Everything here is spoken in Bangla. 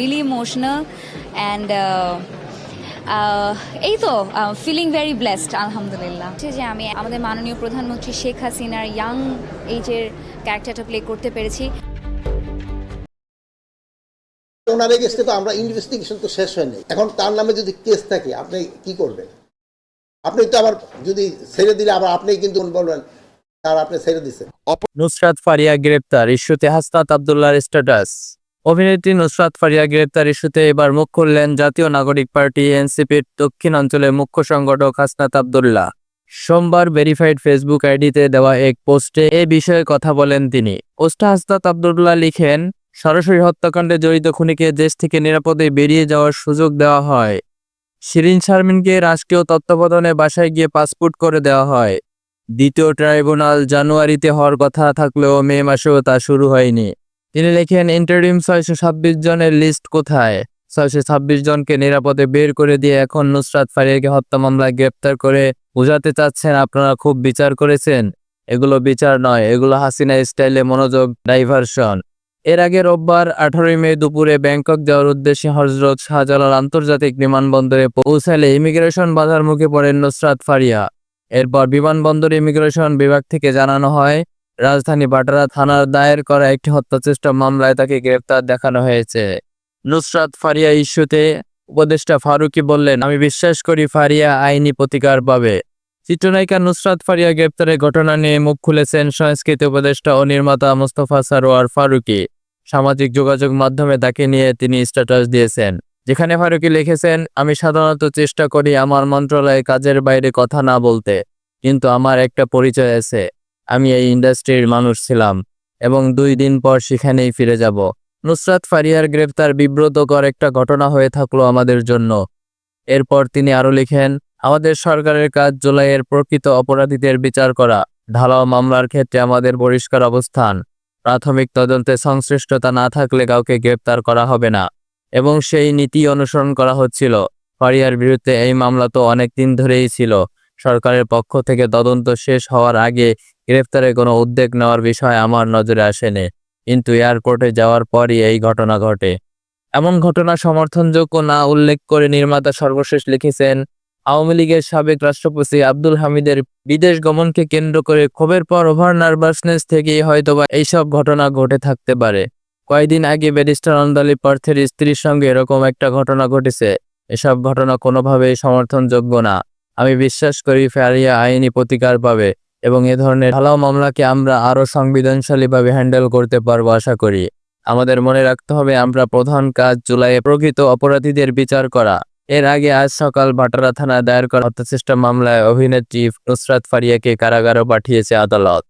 রিয়েলি ইমোশনাল অ্যান্ড এই তো ফিলিং ভেরি ব্লেসড আলহামদুলিল্লাহ হচ্ছে যে আমি আমাদের মাননীয় প্রধানমন্ত্রী শেখ হাসিনার ইয়াং এইজের ক্যারেক্টারটা প্লে করতে পেরেছি। ওনার এগেস্টে তো আমরা ইনভেস্টিগেশন তো শেষ হয়নি। এখন তার নামে যদি কেস থাকে আপনি কি করবেন? আপনি তো আবার যদি ছেড়ে দিলে আবার আপনি কিন্তু বলবেন তার আপনি ছেড়ে দিচ্ছেন নুসরাত ফারিয়া গ্রেপ্তার ইস্যুতে হাসনাত আবদুল্লাহর স্ট্যাটাস অভিনেত্রী নুসরাত ফারিয়া গ্রেপ্তার ইস্যুতে এবার মুখ খুললেন জাতীয় নাগরিক পার্টি এনসিপির দক্ষিণ অঞ্চলের মুখ্য সংগঠক হাসনাত আবদুল্লাহ। সোমবার ভেরিফাইড ফেসবুক আইডিতে দেওয়া এক পোস্টে এ বিষয়ে কথা বলেন তিনি। পোস্টে হাসনাত আবদুল্লাহ লিখেন, সরাসরি হত্যাকাণ্ডে জড়িত খুনিকে দেশ থেকে নিরাপদে বেরিয়ে যাওয়ার সুযোগ দেওয়া হয়। শিরিন শারমিনকে রাষ্ট্রীয় তত্ত্বাবধানে বাসায় গিয়ে পাসপোর্ট করে দেওয়া হয়। দ্বিতীয় ট্রাইব্যুনাল জানুয়ারিতে হওয়ার কথা থাকলেও মে মাসেও তা শুরু হয়নি। তিনি লেখেন, ইন্টারিম ছয়শো ছাব্বিশ জনের লিস্ট কোথায়? ছয়শো ছাব্বিশ জনকে নিরাপদে বের করে দিয়ে এখন নুসরাত ফারিয়াকে হত্যা মামলায় গ্রেপ্তার করে বোঝাতে চাচ্ছেন। আপনারা খুব বিচার করেছেন। এগুলো বিচার নয়, এগুলো হাসিনা স্টাইলে মনোযোগ ডাইভারশন। এর আগে রোববার আঠারোই মে দুপুরে ব্যাংকক যাওয়ার উদ্দেশ্যে হজরত শাহজালাল আন্তর্জাতিক বিমানবন্দরে পৌঁছালে ইমিগ্রেশন বাধার মুখে পড়েন নুসরাত ফারিয়া। এরপর বিমানবন্দর ইমিগ্রেশন বিভাগ থেকে জানানো হয় রাজধানী বাটারা থানার দায়ের করা একটি হত্যাচেষ্টা মামলায় তাকে গ্রেপ্তার দেখানো হয়েছে। নুসরাত ফারিয়া ইস্যুতে উপদেষ্টা ফারুকি বললেন, আমি বিশ্বাস করি ফারিয়া আইনি প্রতিকার পাবে। চিত্রনায়িকা নুসরাত ফারিয়া গ্রেপ্তারের ঘটনা নিয়ে মুখ খুলেছেন সংস্কৃতি উপদেষ্টা ও নির্মাতা মোস্তফা সারোয়ার ফারুকি। সামাজিক যোগাযোগ মাধ্যমে তাকে নিয়ে তিনি স্ট্যাটাস দিয়েছেন, যেখানে ফারুকি লিখেছেন, আমি সাধারণত চেষ্টা করি আমার মন্ত্রণালয়ে কাজের বাইরে কথা না বলতে, কিন্তু আমার একটা পরিচয় আছে। আমি এই ইন্ডাস্ট্রির মানুষ ছিলাম এবং দুই দিন পর সেখানেই ফিরে যাব। নুসরাত ফারিয়ার গ্রেফতার বিব্রতকর একটা ঘটনা হয়ে থাকল আমাদের জন্য। এরপর তিনি আরও লিখেন, আমাদের সরকারের কাজ জুলাইয়ের প্রকৃত অপরাধীদের বিচার করা, ঢালাও মামলার ক্ষেত্রে আমাদের পরিষ্কার অবস্থান। প্রাথমিক তদন্তে সংশ্লিষ্টতা না থাকলে কাউকে গ্রেপ্তার করা হবে না। এবং সেই নীতি অনুসরণ করা হচ্ছিল। ফারিয়ার বিরুদ্ধে এই মামলা তো অনেক দিন ধরেই ছিল। সরকারের পক্ষ থেকে তদন্ত শেষ হওয়ার আগে গ্রেফতারের কোনো উদ্যোগ নেওয়ার বিষয় আমার নজরে আসেনি, কিন্তু এয়ারপোর্টে যাওয়ার পরই এই ঘটনা ঘটে। এমন ঘটনা সমর্থনযোগ্য না উল্লেখ করে নির্মাতা সর্বশেষ লিখেছেন, আওয়ামী লীগের সাবেক রাষ্ট্রপতি আব্দুল হামিদের বিদেশ গমনকে কেন্দ্র করে ক্ষোভের পর ওভার নার্ভাসনেস থেকেই হয়তোবা এইসব ঘটনা ঘটে থাকতে পারে। কয়েকদিন আগে ব্যারিস্টার অন্দালি পার্থের স্ত্রীর সঙ্গে এরকম একটা ঘটনা ঘটেছে। এসব ঘটনা কোনোভাবেই সমর্থনযোগ্য না। আমি বিশ্বাস করি ফ্যারিয়া আইনি প্রতিকার পাবে। এবং এ ধরনের ঢালাও মামলাকে আমরা আরও সংবেদনশালীভাবে হ্যান্ডেল করতে পারব আশা করি। আমাদের মনে রাখতে হবে, আমরা প্রধান কাজ জুলাইয়ে প্রকৃত অপরাধীদের বিচার করা। এর আগে আজ সকাল ভাটারা থানায় দায়ের করা হত্যাচেষ্টা মামলায় অভিনেত্রী নুসরাত ফারিয়াকে কারাগারও পাঠিয়েছে আদালত।